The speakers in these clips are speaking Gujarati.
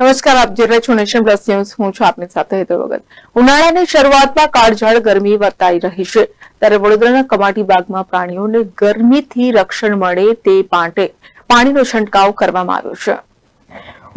નમસ્કાર, આપ જોઈ રહ્યા છો નેશન પ્લસ ન્યૂઝ. હું છું આપની સાથે હેતુ વગર ઉનાળાની શરૂઆતમાં કાળઝાળ ગરમી વર્તાઈ રહી છે. ત્યારે વડોદરાના કમાટી બાગમાં પ્રાણીઓને ગરમીથી રક્ષણ મળે તે માટે પાણીનો છંટકાવ કરવામાં આવ્યો છે.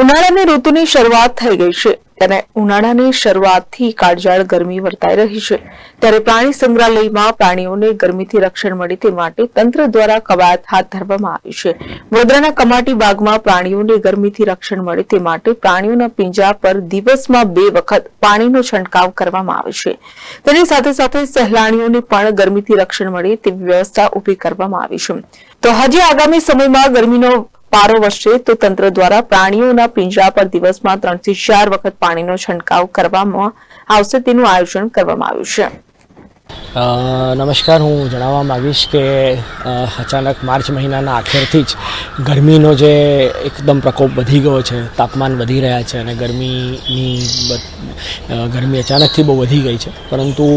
ઉનાળાની ઋતુની શરૂઆત થઈ ગઈ છે. ત્યારે ઉનાળાની શરૂઆતથી કાળજાળ ગરમી વર્તાઈ રહી છે. ત્યારે પ્રાણી સંગ્રહાલયમાં પ્રાણીઓને ગરમીથી રક્ષણ મળે તે માટે તંત્ર દ્વારા કવાયત હાથ ધરવામાં આવી છે. વડોદરાના કમાટી બાગમાં પ્રાણીઓને ગરમીથી રક્ષણ મળે તે માટે પ્રાણીઓના પિંજા પર દિવસમાં બે વખત પાણીનો છંટકાવ કરવામાં આવે છે. તેની સાથે સાથે સહેલાણીઓને પણ ગરમીથી રક્ષણ મળે તેવી વ્યવસ્થા ઊભી કરવામાં આવી છે. તો હજી આગામી સમયમાં ગરમીનો પારો વધશે તો તંત્ર દ્વારા પ્રાણીઓના પિંજરા પર દિવસમાં ત્રણથી ચાર વખત પાણીનો છંટકાવ કરવામાં આવશે. તેનું આયોજન કરવામાં આવ્યું છે. નમસ્કાર, હું જણાવવા માગીશ કે અચાનક માર્ચ મહિનાના આખેરથી જ ગરમીનો જે એકદમ પ્રકોપ વધી ગયો છે, તાપમાન વધી રહ્યા છે અને ગરમીની ગરમી અચાનકથી બહુ વધી ગઈ છે. પરંતુ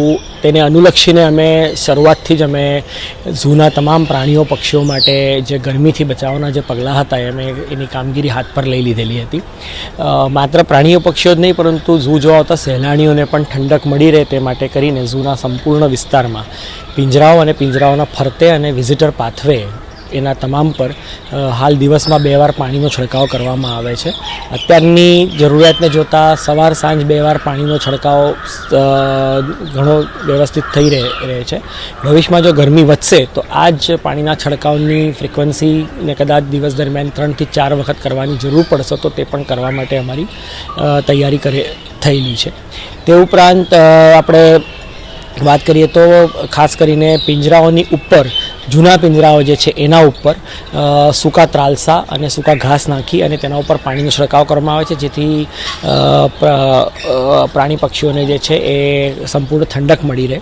તેને અનુલક્ષીને અમે શરૂઆતથી જ અમે ઝૂના તમામ પ્રાણીઓ, પક્ષીઓ માટે જે ગરમીથી બચાવવાના જે પગલાં હતા એ અમે એની કામગીરી હાથ પર લઈ લીધેલી હતી. માત્ર પ્રાણીઓ, પક્ષીઓ જ નહીં, પરંતુ ઝૂ જોવા આવતા સહેલાણીઓને પણ ઠંડક મળી રહે તે માટે કરીને ઝૂના સંપૂર્ણ વિસ્તારમાં. પિંજરાઓ અને પિંજરાઓના ફરતે અને વિઝિટર પાથવે એના તમામ પર હાલ દિવસમાં બે વાર પાણીનો છંટકાવ કરવામાં આવે છે. અત્યારની જરૂરિયાતને જોતાં સવાર સાંજ બે વાર પાણીનો છંટકાવ ઘણો વ્યવસ્થિત થઈ રહે રહે છે. ભવિષ્યમાં જો ગરમી વધશે, તો આ જ પાણીના છંટકાવની ફ્રિકવન્સીને કદાચ દિવસ દરમિયાન ત્રણથી ચાર વખત કરવાની જરૂર પડશે, તો તે પણ કરવા માટે અમારી તૈયારી કરે, થયેલી છે. તે ઉપરાંત આપણે વાત કરીએ તો ખાસ કરીને પિંજરાઓની ઉપર, જૂના પિંજરાઓ જે છે એના ઉપર સૂકા ત્રાલસા અને સૂકા ઘાસ નાખી અને તેના ઉપર પાણીનો છંટકાવ કરવામાં આવે છે, જેથી પ્રાણી પક્ષીઓને જે છે એ સંપૂર્ણ ઠંડક મળી રહે.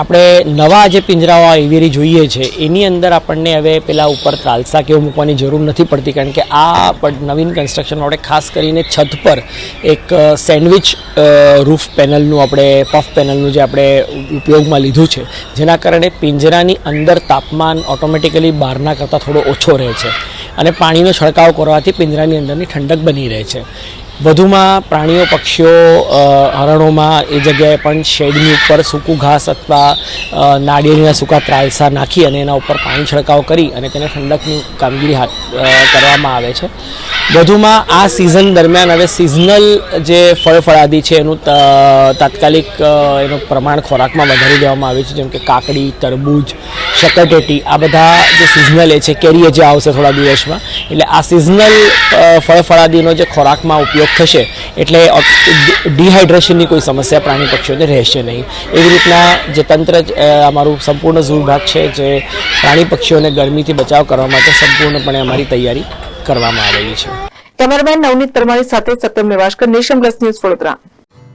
આપણે નવા જે પિંજરાઓ એવીરી જોઈએ છે, એની અંદર આપણને હવે પેલા ઉપર ત્રાલસા કેવું મૂકવાની જરૂર નથી પડતી, કારણ કે આ નવીન કન્સ્ટ્રક્શન આપણે ખાસ કરીને છત પર એક સેન્ડવિચ રૂફ પેનલનું આપણે પફ પેનલનું જે આપણે ઉપયોગમાં લીધું છે, જેના કારણે પિંજરાની અંદર તાપમાન ઓટોમેટિકલી બહારના કરતાં થોડો ઓછો રહે છે અને પાણીનો છંટકાવ કરવાથી પિંજરાની અંદરની ઠંડક બની રહે છે. વધુમાં પ્રાણીઓ, પક્ષીઓ હરણોમાં એ જગ્યાએ પણ શેડની ઉપર સૂકું ઘાસ અથવા નાળિયેરીના સૂકા ત્રાલસા નાખી અને એના ઉપર પાણી છંટકાવ કરી અને તેને ઠંડકની કામગીરી હાથ કરવામાં આવે છે. વધુમાં આ સિઝન દરમિયાન હવે સિઝનલ જે ફળફળાદી છે એનું તાત્કાલિક એનું પ્રમાણ ખોરાકમાં વધારી દેવામાં આવે છે. જેમ કે કાકડી તરબૂચ શકરટેટી આ બધા જે સિઝનલ એ છે કેરીએ જે આવશે થોડા દિવસમાં, એટલે આ સિઝનલ ફળ ફળાદીનો જે ખોરાકમાં ઉપયોગ થશે, એટલે ડિહાઇડ્રેશનની કોઈ સમસ્યા પ્રાણી પક્ષીઓને રહેશે નહીં. એવી રીતના જે તંત્ર અમારું સંપૂર્ણ ઝૂ છે, જે પ્રાણી પક્ષીઓને ગરમીથી બચાવ કરવા માટે સંપૂર્ણપણે અમારી તૈયારી કરવામાં આવેલી છે. કેમેરામેન નવનીત પરમારી સાથે Satyam Nivaskar nation plus news Vadodara.